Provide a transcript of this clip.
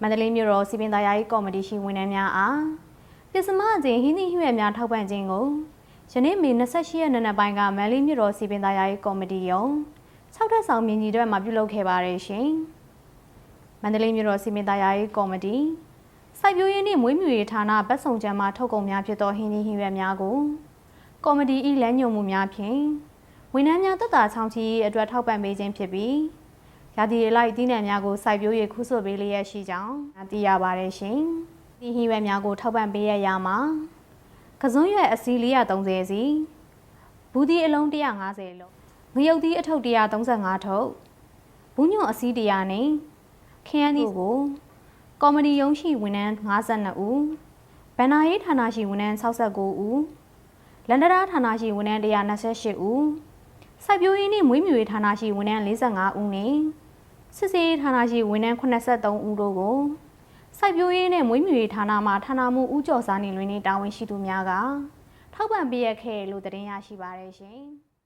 မန္တလေးမြို့တော်စီပင်သားယာရေးကော်မတီရှိဝန်ထမ်းများအားပစ္စမအကျင်ဟင်းသီးဟွေများထောက်ပံ့ခြင်းကိုယနေ့မေ28ရက်နေ့နက်ပိုင်းကမန္တလေးမြို့တော်စီပင်သားယာရေးကော်မတီယုံ6ထပ်ဆောင်မြင်းကြီးတွေမှာပြုလုပ်ခဲ့ပါတယ်ရှင်။မန္တလေးမြို့တော်စီပင်သားယာရေးကော်မတီစိုက်ပျိုးရေးနှင့်မွေးမြူရေးဌာနဗတ်ဆောင်ကြမ်းမှထုတ်ကုန်များဖြစ်သောဟင်းသီးဟင်းရွက်များကိုကော်မတီ၏လမ်းညွှန်မှုများဖြင့်ဝန်ထမ်းများတက်တာချောင်းချီရေးအတွက်ထောက်ပံ့ပေးခြင်းဖြစ်ပြီး ရာသီအလိုက်အသီးနှံများကိုစိုက်ပျိုး၍ခုဆွပေးလျက်ရှိကြောင်းသိရပါတယ်ရှင်။ဒီဟင်းရွက်များကိုထောက်ပံ့ပေးရရမှာကစွန်းရွက်အစီ430စီဘူးဒီအလုံး150လုံးငရုတ်သီးအထုပ်135ထုပ်ဘူးညွန့်အစီ100နဲ့ခရမ်းသီးကိုကော်မဒီရုံးရှိဝန်ထမ်း52ဦးဗန္နာရေးဌာနရှိဝန်ထမ်း69ဦးလန်ဒရာဌာနရှိဝန်ထမ်း128ဦးစိုက်ပျိုးရေးနှင့်မွေးမြူရေးဌာနရှိဝန်ထမ်း45ဦးနဲ့ စစ်စေးဌာနရှိဝန်ထမ်း83ဦးတို့ကိုစိုက်ပျိုးရေးနဲ့မွေးမြူရေးဌာနမှဌာနမှဦးကျော်စာနေလွင်နေတာဝန်ရှိသူများကထောက်ပံ့ပေးရခဲ့လို့သတင်းရရှိပါရရှင်။